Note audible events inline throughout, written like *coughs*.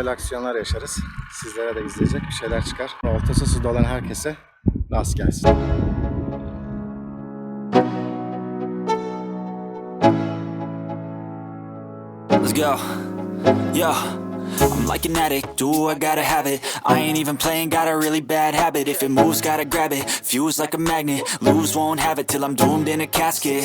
güzel aksiyonlar yaşarız. Sizlere de izleyecek bir şeyler çıkar. Oltası suda olan herkese rast gelsin. Let's go. Yo. I'm like an addict, do I gotta have it I ain't even playing, got a really bad habit If it moves, gotta grab it, fuse like a magnet Lose, won't have it till I'm doomed in a casket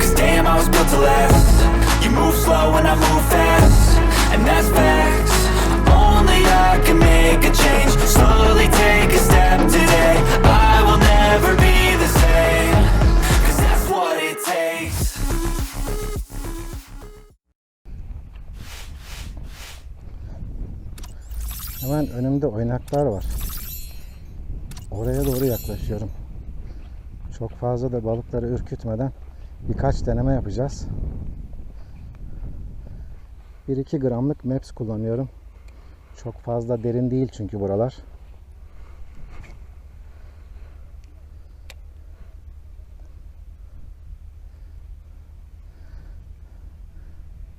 Cause damn, I was built to last. You move slow and I move fast. And that's facts. Only I can make a change. Slowly take a step today. I will never be the same. Cause that's what it takes. Hemen önümde oynaklar var. Oraya doğru yaklaşıyorum. Çok fazla da balıkları ürkütmeden birkaç deneme yapacağız. 1-2 gramlık maps kullanıyorum. Çok fazla derin değil çünkü buralar.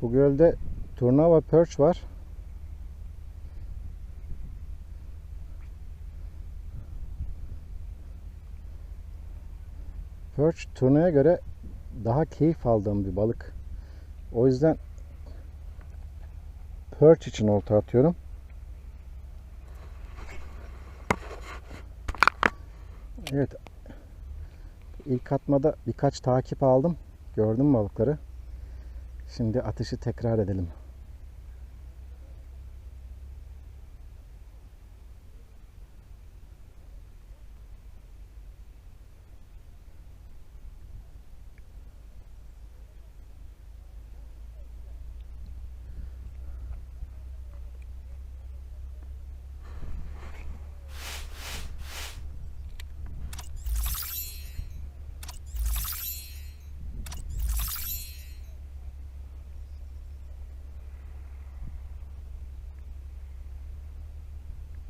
Bu gölde turnuva perch var. Perch turnaya göre daha keyif aldığım bir balık. O yüzden perch için olta atıyorum. Evet. İlk atmada birkaç takip aldım. Gördüm balıkları. Şimdi atışı tekrar edelim.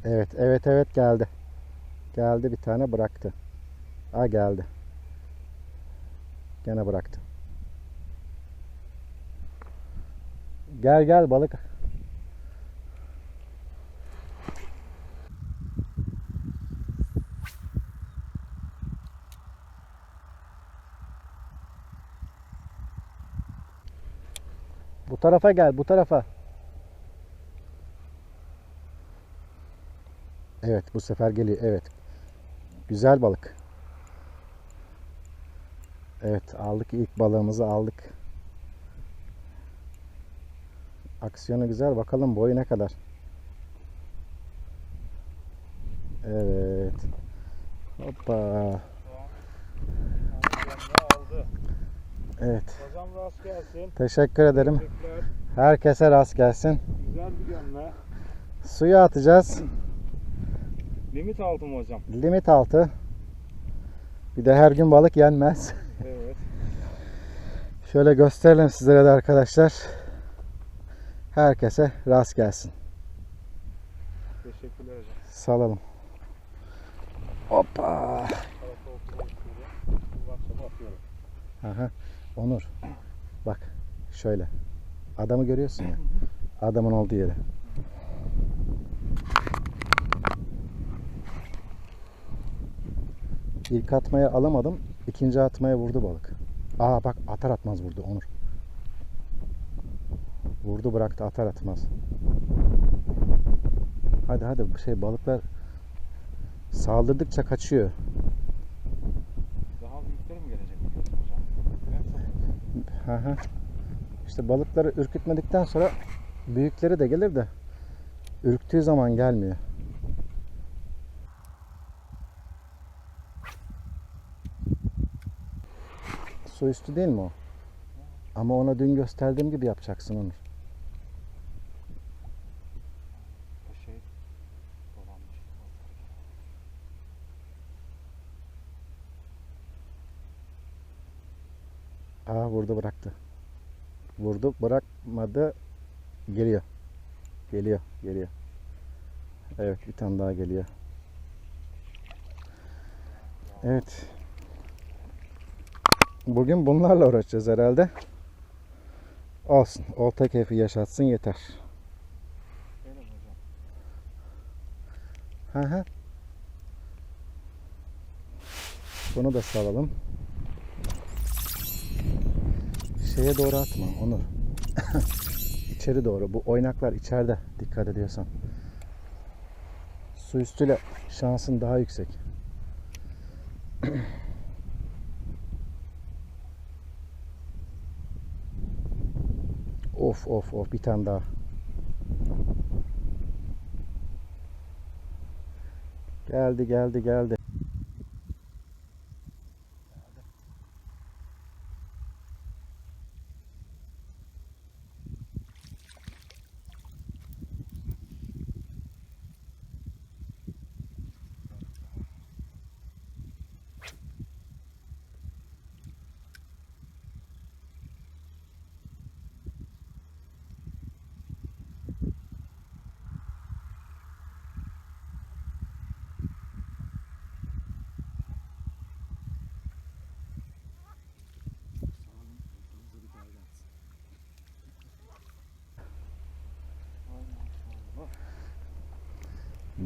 Evet, evet, evet geldi. Geldi bir tane bıraktı. Ha geldi. Gene bıraktı. Gel gel balık. Bu tarafa gel, bu tarafa. Evet bu sefer geliyor. Evet. Güzel balık. Evet aldık ilk balığımızı aldık. Aksiyonu güzel. Bakalım boyu ne kadar. Evet. Hoppa. Evet. Hocam rast gelsin. Teşekkür ederim. Herkese rast gelsin. Güzel bir gömme. Suya atacağız. Limit aldım hocam. Limit altı. Bir de her gün balık yenmez. Evet. Şöyle gösterelim sizlere de arkadaşlar. Herkese rast gelsin. Teşekkürler hocam. Salalım. Hoppa. Aha. Onur. Bak şöyle. Adamı görüyorsun ya. Adamın olduğu yere. İlk atmaya alamadım. ikinci atmaya vurdu balık. Aa bak atar atmaz vurdu Onur. Vurdu bıraktı atar atmaz. Hadi hadi bu şey balıklar saldırdıkça kaçıyor. Daha büyükleri mi gelecek hocam? Hı hı. İşte balıkları ürkütmedikten sonra büyükleri de gelir de ürktüğü zaman gelmiyor. Su üstü değil mi o? Ama ona dün gösterdiğim gibi yapacaksın Onur. Şey. Aa vurdu bıraktı. Vurdu bırakmadı. Geliyor. Geliyor. Geliyor. Evet bir tane daha geliyor. Evet. Bugün bunlarla uğraşacağız herhalde. Olsun. Olta keyfi yaşatsın yeter. Hı hı. Bunu da salalım. Şeye doğru atma Onur. *laughs* İçeri doğru. Bu oynaklar içeride dikkat ediyorsan. Su üstüyle şansın daha yüksek. *clears throat* of of of bir tane daha. Geldi geldi geldi. Ay maşallah.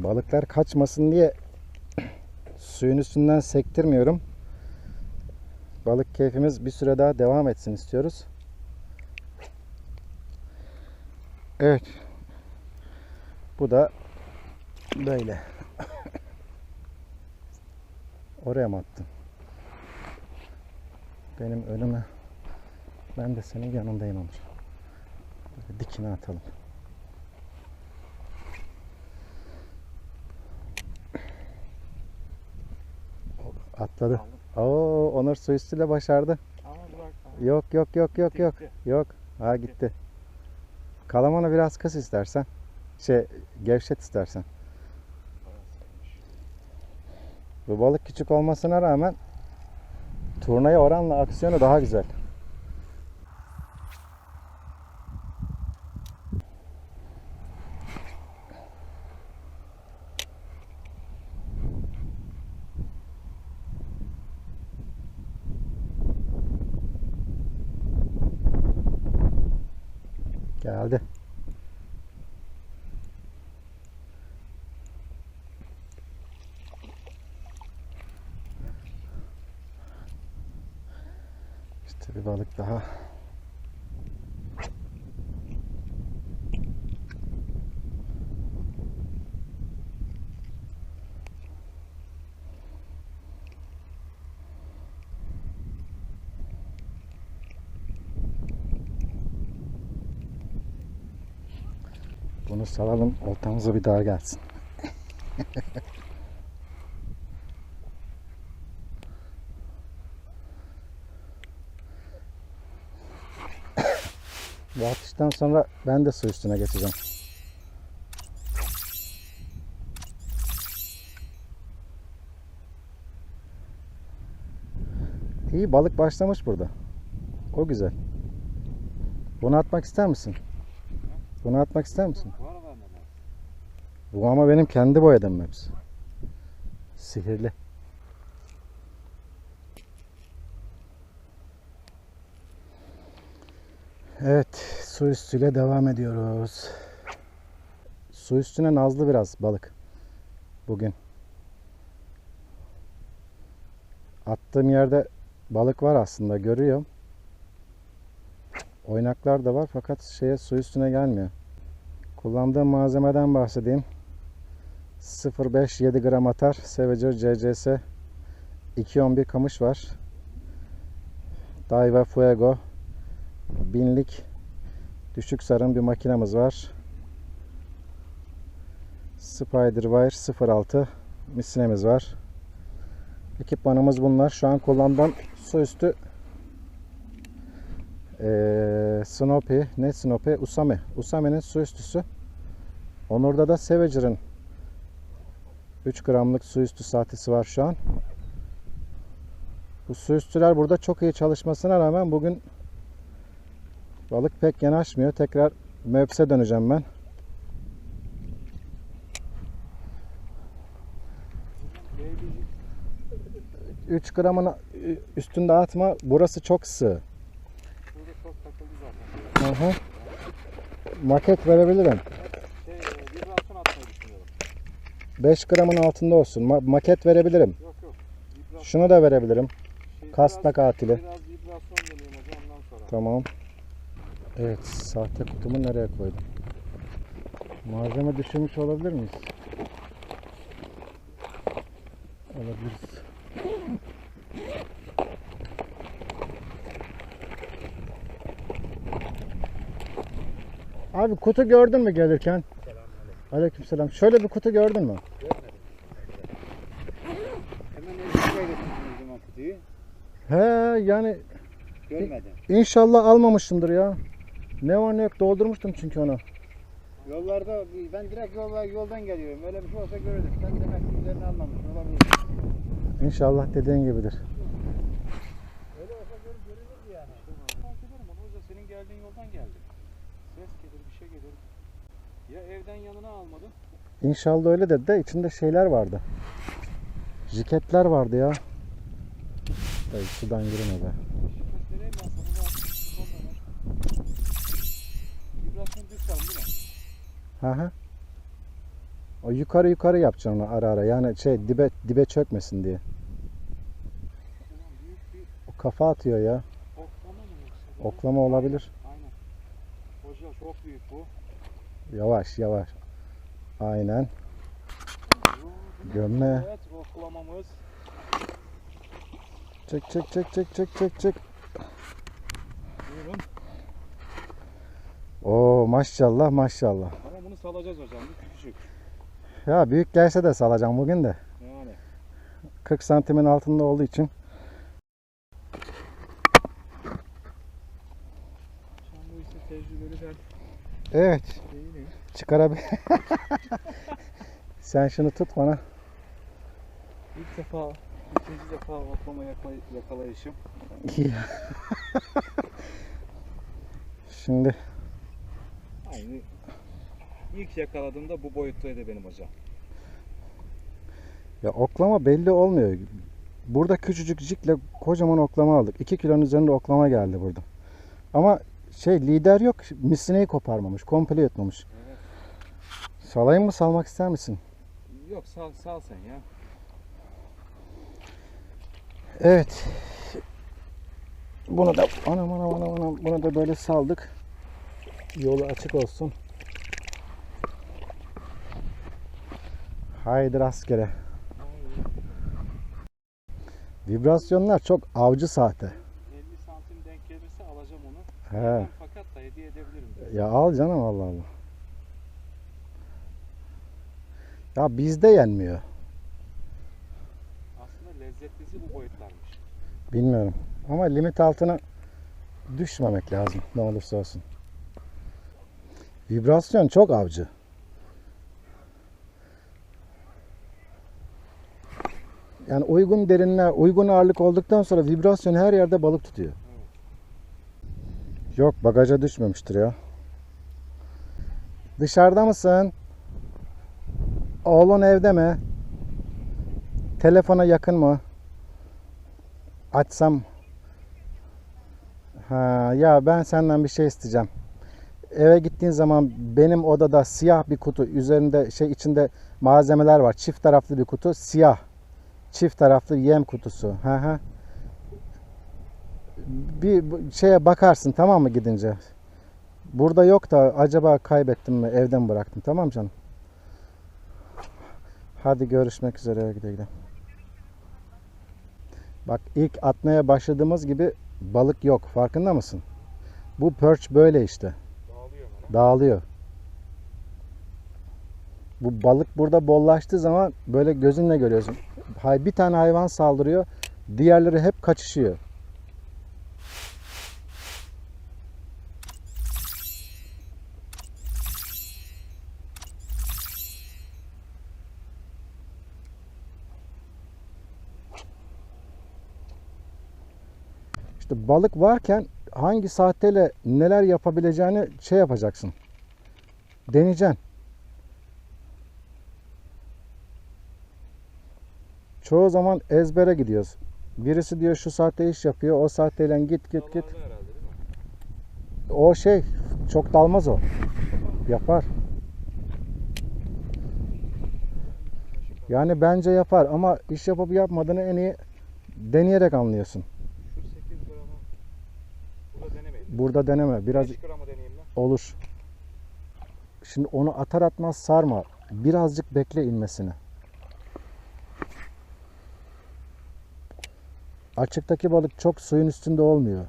Balıklar kaçmasın diye suyun üstünden sektirmiyorum. Balık keyfimiz bir süre daha devam etsin istiyoruz. Evet. Bu da böyle. *coughs* Oraya mı attın? Benim önüme. Ben de senin yanındayım Onur. Dikine atalım. Atladı. Oo, Onur su üstüyle başardı. Ama bırak. Yok yok yok yok yok. Gitti. Yok. Ha gitti. Kalamanı biraz kıs istersen. Şey gevşet istersen. Bu balık küçük olmasına rağmen turnaya oranla aksiyonu daha güzel. Geldi. İşte bir balık daha. Bunu salalım, oltamıza bir daha gelsin. Atıştan sonra ben de su üstüne geçeceğim. İyi balık başlamış burada. O güzel. Bunu atmak ister misin? Bunu atmak ister misin? Bu ama benim kendi boyadığım hepsi. Sihirli. Evet, su üstüyle devam ediyoruz. Su üstüne nazlı biraz balık. Bugün. Attığım yerde balık var aslında görüyorum. Oynaklar da var fakat şeye su üstüne gelmiyor. Kullandığım malzemeden bahsedeyim. 0.5-7 gram atar. Sevecer CCS 211 kamış var. Daiwa Fuego binlik düşük sarım bir makinamız var. Spiderwire 06 misinemiz var. Ekipmanımız bunlar. Şu an kullandığım su üstü Ee, Snoopy, ne Snoopy? Usami. Usami'nin su üstüsü. Onur'da da Savager'ın 3 gramlık su üstü saatisi var şu an. Bu su üstüler burada çok iyi çalışmasına rağmen bugün balık pek yanaşmıyor. Tekrar Meps'e döneceğim ben. 3 gramın üstünde atma. Burası çok sığ. burada çok takıldı zaten. Hı. Maket verebilirim. Şey, vibrasyon atmayı düşünüyorum. 5 gramın altında olsun. Ma- maket verebilirim. Yok yok. Şunu da verebilirim. şey, biraz- katili. Biraz vibrasyon deniyorum hocam ondan sonra. Tamam. Evet, sahte kutumu nereye koydum? Malzeme düşürmüş olabilir miyiz? Olabiliriz. Abi kutu gördün mü gelirken? Aleykümselam. Şöyle bir kutu gördün mü? Hemen zaman kutuyu. He yani Görmedim. inşallah almamışımdır ya. Ne var ne yok doldurmuştum çünkü onu. Yollarda ben direkt yolda, yoldan geliyorum. Öyle bir şey olsa görürdüm. Sen demek ki üzerine almamışsın olabilir. İnşallah dediğin gibidir. Öyle olsa görür, görülürdü yani. Fark ederim onu hoca senin geldiğin yoldan geldi. Ses gelir bir şey gelir. Ya evden yanına almadın. İnşallah öyle dedi de içinde şeyler vardı. Jiketler vardı ya. Dayı sudan girme be. Şirket vereyim ben sana da sonra ver. Vibrasyon düz kalın değil mi? Hı. O yukarı yukarı yapacaksın onu ara ara. Yani şey dibe dibe çökmesin diye. O kafa atıyor ya. oklama mı yoksa? Oklama olabilir. Aynen. Hoca çok büyük bu. Yavaş yavaş. Aynen. Gömme. Evet oklamamız. Çek çek çek çek çek çek çek. Buyurun. Oo maşallah maşallah. Ama bunu salacağız hocam. Bu küçük. Ya büyük gelse de salacağım bugün de. Yani. 40 santimin altında olduğu için. Evet. değilim. Çıkarabil. *laughs* Sen şunu tut bana. İlk defa, ikinci defa oklama yakala- yakalayışım. *laughs* Şimdi. İlk yakaladığımda bu boyuttaydı benim hocam. ya oklama belli olmuyor. Burada küçücük jikle kocaman oklama aldık. 2 kilonun üzerinde oklama geldi burada. Ama şey lider yok. Misineyi koparmamış. Komple yutmamış. Evet. Salayım mı salmak ister misin? Yok sal, sal sen ya. Evet. Bunu da anam anam anam anam bunu da böyle saldık. Yolu açık olsun. Haydi rastgele. Vibrasyonlar çok avcı sahte. 50 santim denk gelirse alacağım onu. He. Fakat da hediye edebilirim. Ya al canım Allah Allah. Ya bizde yenmiyor. Aslında lezzetlisi bu boyutlarmış. Bilmiyorum. Ama limit altına düşmemek lazım ne olursa olsun. Vibrasyon çok avcı. Yani uygun derinler, uygun ağırlık olduktan sonra vibrasyon her yerde balık tutuyor. Yok bagaja düşmemiştir ya. Dışarıda mısın? Oğlun evde mi? Telefona yakın mı? Açsam. Ha, ya ben senden bir şey isteyeceğim. Eve gittiğin zaman benim odada siyah bir kutu üzerinde şey içinde malzemeler var. Çift taraflı bir kutu siyah. Çift taraflı yem kutusu. Hı hı. Bir şeye bakarsın tamam mı gidince? Burada yok da acaba kaybettim mi evden mi bıraktım tamam canım? Hadi görüşmek üzere güle güle. Bak ilk atmaya başladığımız gibi balık yok. Farkında mısın? Bu perch böyle işte. Dağılıyor. Dağılıyor. Bu balık burada bollaştığı zaman böyle gözünle görüyorsun. Hay Bir tane hayvan saldırıyor. Diğerleri hep kaçışıyor. İşte balık varken hangi sahteyle neler yapabileceğini şey yapacaksın. Deneyeceksin. Çoğu zaman ezbere gidiyoruz. Birisi diyor şu saatte iş yapıyor. O saatteyle git git git. O şey çok dalmaz o. Yapar. Yani bence yapar ama iş yapıp yapmadığını en iyi deneyerek anlıyorsun. Şu 8 gramı burada denemeyin. Burada deneme. Biraz 5 gramı deneyeyim mi? olur. Şimdi onu atar atmaz sarma. Birazcık bekle inmesini. Açıktaki balık çok suyun üstünde olmuyor.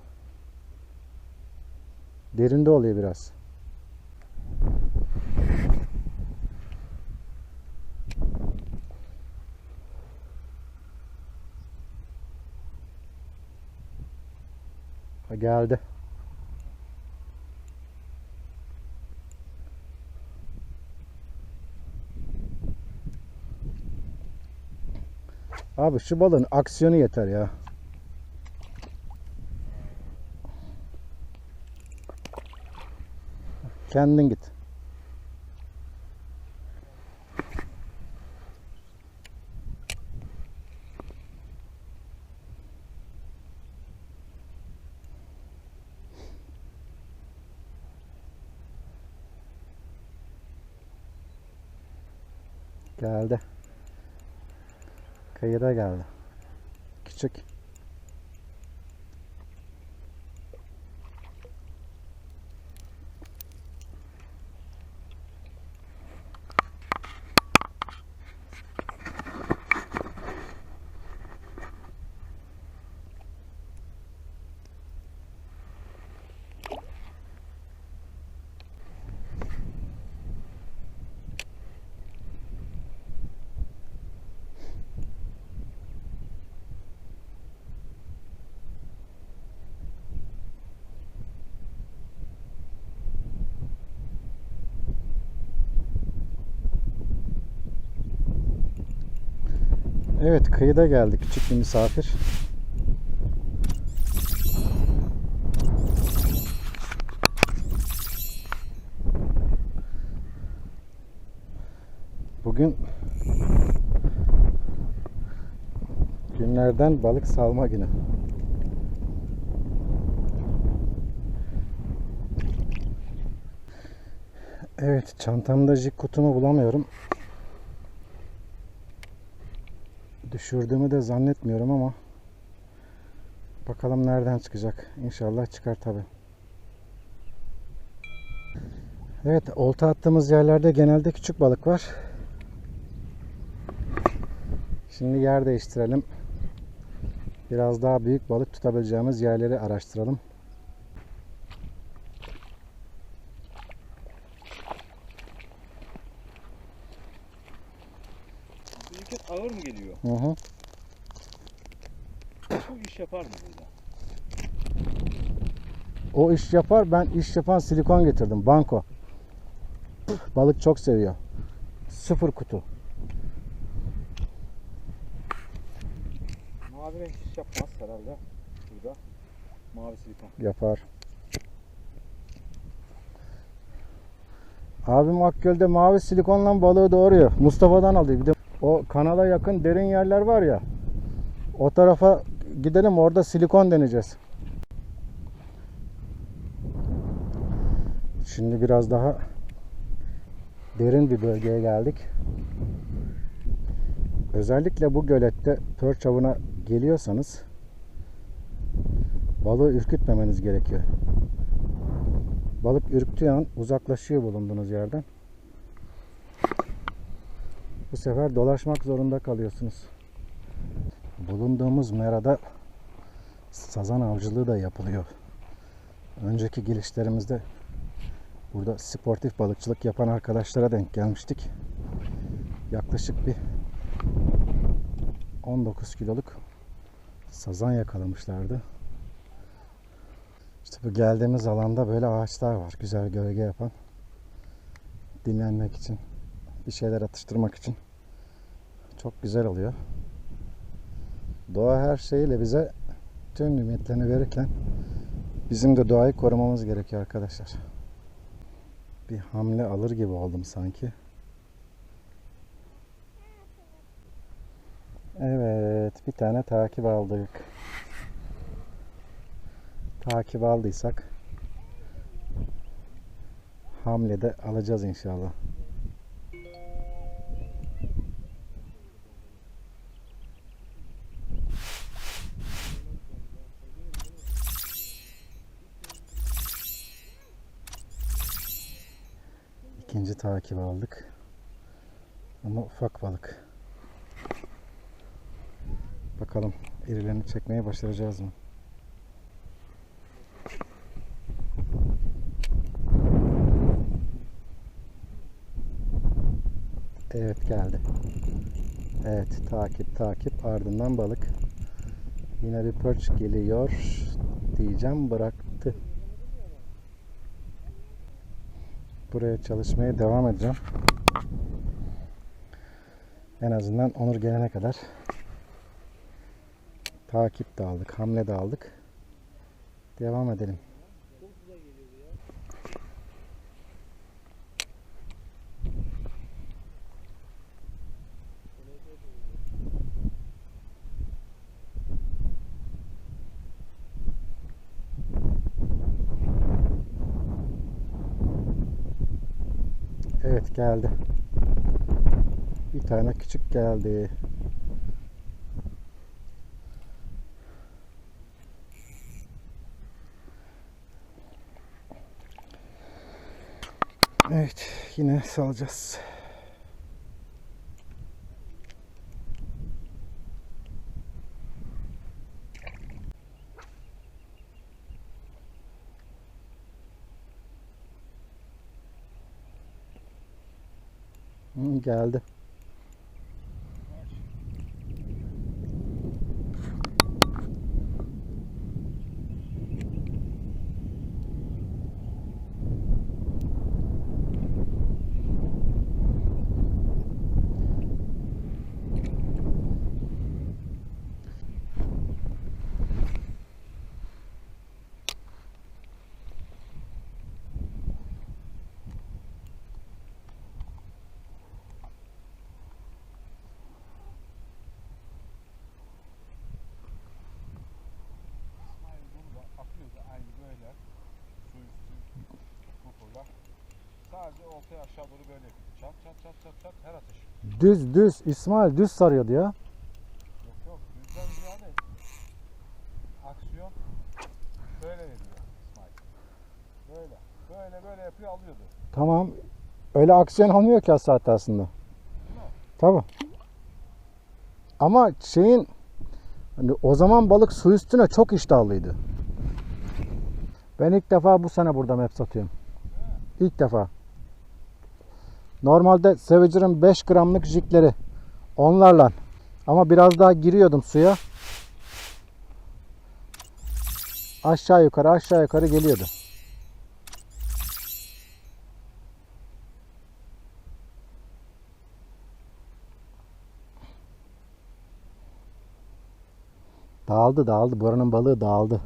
Derinde oluyor biraz. Ha, geldi. Abi şu balığın aksiyonu yeter ya. Kendin git. Geldi. Kıyıda geldi. Küçük. Evet kıyıda geldi küçük bir misafir. Bugün günlerden balık salma günü. Evet çantamda jig kutumu bulamıyorum. Düşürdüğümü de zannetmiyorum ama bakalım nereden çıkacak. İnşallah çıkar tabi. Evet olta attığımız yerlerde genelde küçük balık var. Şimdi yer değiştirelim. Biraz daha büyük balık tutabileceğimiz yerleri araştıralım. Büyük ağır mı geliyor? Hı hı. Bu iş yapar mı burada? O iş yapar. Ben iş yapan silikon getirdim. Banko. Balık çok seviyor. Sıfır kutu. Mavi renk iş yapmaz herhalde. Burada. Mavi silikon. Yapar. Abim Akgöl'de mavi silikonla balığı doğuruyor. Mustafa'dan alıyor. Bir de o kanala yakın derin yerler var ya. O tarafa gidelim orada silikon deneyeceğiz. Şimdi biraz daha derin bir bölgeye geldik. Özellikle bu gölette pörç avına geliyorsanız balığı ürkütmemeniz gerekiyor. Balık ürktüğü an uzaklaşıyor bulunduğunuz yerden. Bu sefer dolaşmak zorunda kalıyorsunuz. Bulunduğumuz merada sazan avcılığı da yapılıyor. Önceki gelişlerimizde burada sportif balıkçılık yapan arkadaşlara denk gelmiştik. Yaklaşık bir 19 kiloluk sazan yakalamışlardı. İşte bu geldiğimiz alanda böyle ağaçlar var. Güzel gölge yapan. Dinlenmek için, bir şeyler atıştırmak için çok güzel oluyor. Doğa her şeyiyle bize tüm nimetlerini verirken bizim de doğayı korumamız gerekiyor arkadaşlar. Bir hamle alır gibi oldum sanki. Evet, bir tane takip aldık. Takip aldıysak hamlede alacağız inşallah. İkinci takip aldık. Ama ufak balık. Bakalım irilerini çekmeye başaracağız mı? Evet geldi. Evet takip takip ardından balık. Yine bir perch geliyor diyeceğim bıraktı. Buraya çalışmaya devam edeceğim. En azından Onur gelene kadar takip de aldık, hamle de aldık. Devam edelim. Evet geldi. Bir tane küçük geldi. Evet yine salacağız. Hı, geldi. İsmail burada akıyordu aynı böyle. Su üstü kupurla. Oltayı aşağı doğru böyle. Çat çat çat çat çat her atış. Düz düz İsmail düz sarıyordu ya. Yok yok düzden ziyade aksiyon böyle veriyor İsmail. Böyle. Böyle böyle yapıyor alıyordu. Tamam. Öyle aksiyon almıyor ki saatte aslında. Tabi. Ama şeyin hani o zaman balık su üstüne çok iştahlıydı. Ben ilk defa bu sene burada map satıyorum. İlk defa. Normalde Savager'ın 5 gramlık jikleri onlarla ama biraz daha giriyordum suya. Aşağı yukarı aşağı yukarı geliyordu. Dağıldı dağıldı. Buranın balığı dağıldı.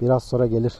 Biraz sonra gelir.